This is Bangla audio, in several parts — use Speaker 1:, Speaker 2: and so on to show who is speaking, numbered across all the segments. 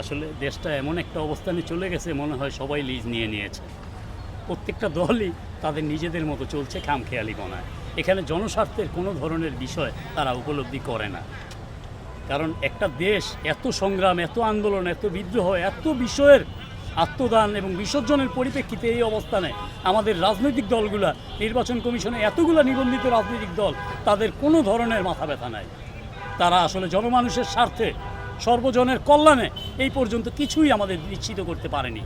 Speaker 1: আসলে দেশটা এমন একটা অবস্থানে চলে গেছে, মনে হয় সবাই লিজ নিয়ে নিয়েছে। প্রত্যেকটা দলই তাদের নিজেদের মতো চলছে খামখেয়ালি বনায় এখানে জনস্বার্থের কোনো ধরনের বিষয় তারা উপলব্ধি করে না। কারণ একটা দেশ এত সংগ্রাম, এত আন্দোলন, এত বিদ্রোহ, এত বিষয়ের আত্মদান এবং বিসর্জনের পরিপ্রেক্ষিতে এই অবস্থানে আমাদের রাজনৈতিক দলগুলা, নির্বাচন কমিশনে এতগুলো নিবন্ধিত রাজনৈতিক দল, তাদের কোনো ধরনের মাথা ব্যথা নাই। তারা আসলে জনমানুষের স্বার্থে সর্বজনের কল্যাণে এই পর্যন্ত কিছুই আমাদের নিশ্চিত করতে পারেনি।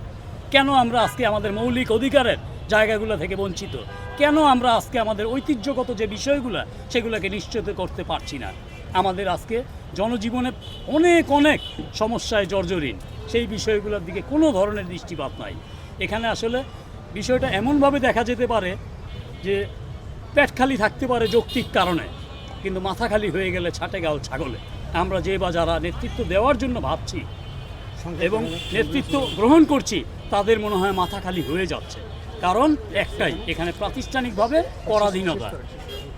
Speaker 1: কেন আমরা আজকে আমাদের মৌলিক অধিকারের জায়গাগুলো থেকে বঞ্চিত? কেন আমরা আজকে আমাদের ঐতিহ্যগত যে বিষয়গুলো, সেগুলোকে নিশ্চিত করতে পারছি না? আমাদের আজকে জনজীবনে অনেক অনেক সমস্যায় জর্জরিন। সেই বিষয়গুলোর দিকে কোনো ধরনের দৃষ্টিপাত নাই। এখানে আসলে বিষয়টা এমনভাবে দেখা যেতে পারে যে পেট খালি থাকতে পারে যৌক্তিক কারণে, কিন্তু মাথা খালি হয়ে গেলে ছাটে গাল ছাগলে। আমরা যে বা যারা নেতৃত্ব দেওয়ার জন্য ভাবছি এবং নেতৃত্ব গ্রহণ করছি তাদের মনে হয় মাথা খালি হয়ে যাচ্ছে। কারণ একটাই এখানে প্রাতিষ্ঠানিকভাবে পরাধীনতা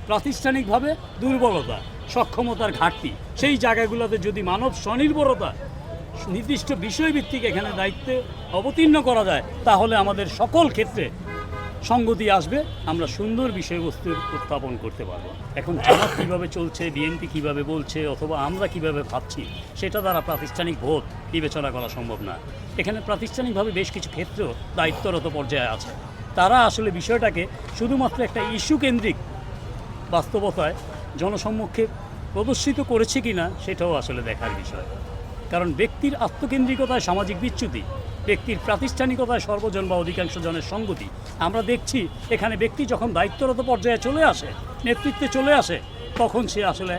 Speaker 1: প্রাতিষ্ঠানিকভাবে দুর্বলতা সক্ষমতার ঘাটতি। সেই জায়গাগুলোতে যদি মানব স্বনির্ভরতা নির্দিষ্ট বিষয়ভিত্তিক এখানে দায়িত্বে অবতীর্ণ করা যায় তাহলে আমাদের সকল ক্ষেত্রে সঙ্গতি আসবে, আমরা সুন্দর বিষয়বস্তু উত্থাপন করতে পারব। এখন জামাত কীভাবে চলছে, বিএনপি কীভাবে বলছে, অথবা আমরা কীভাবে ভাবছি, সেটা দ্বারা প্রাতিষ্ঠানিক ভোট বিবেচনা করা সম্ভব না। এখানে প্রাতিষ্ঠানিকভাবে বেশ কিছু ক্ষেত্র দায়িত্বরত পর্যায়ে আছে। তারা আসলে বিষয়টাকে শুধুমাত্র একটা ইস্যু কেন্দ্রিক বাস্তবতায় জনসম্মুখে প্রদর্শিত করেছে কি না সেটাও আসলে দেখার বিষয়। কারণ ব্যক্তির আত্মকেন্দ্রিকতায় সামাজিক বিচ্যুতি, ব্যক্তির প্রাতিষ্ঠানিকতায় সর্বজন বা অধিকাংশ জনের সঙ্গতি। আমরা দেখছি এখানে ব্যক্তি যখন দায়িত্বরত পর্যায়ে চলে আসে, নেতৃত্বে চলে আসে, তখন সে আসলে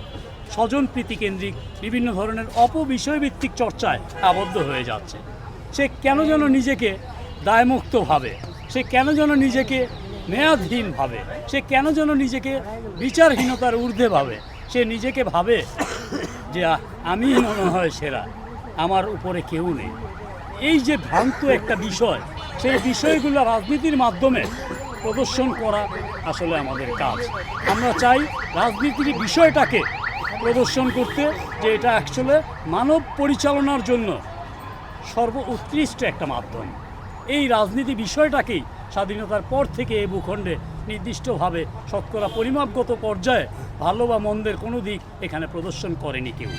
Speaker 1: স্বজন প্রীতিকেন্দ্রিক বিভিন্ন ধরনের অপবিষয়ভিত্তিক চর্চায় আবদ্ধ হয়ে যাচ্ছে। সে কেন যেন নিজেকে দায়মুক্ত ভাবে, সে কেন যেন নিজেকে মেয়াদহীন ভাবে, সে কেন যেন নিজেকে বিচারহীনতার ঊর্ধ্বে ভাবে, সে নিজেকে ভাবে যে আ- আমিই মনে হয় সেরা। আমার উপরে কেউ নেই। এই যে ভ্রান্ত একটা বিষয়, সেই বিষয়গুলো রাজনীতির মাধ্যমে প্রদর্শন করা আসলে আমাদের কাজ। আমরা চাই রাজনীতির বিষয়টাকে প্রদর্শন করতে যে এটা অ্যাকচুয়ালি মানব পরিচালনার জন্য সর্ব উৎকৃষ্ট একটা মাধ্যম। এই রাজনীতি বিষয়টাকেই স্বাধীনতার পর থেকে এই ভূখণ্ডে নির্দিষ্টভাবে শতকরা পরিমাপগত পর্যায়ে ভালো বা মন্দের কোনো দিক এখানে প্রদর্শন করেনি কেউ।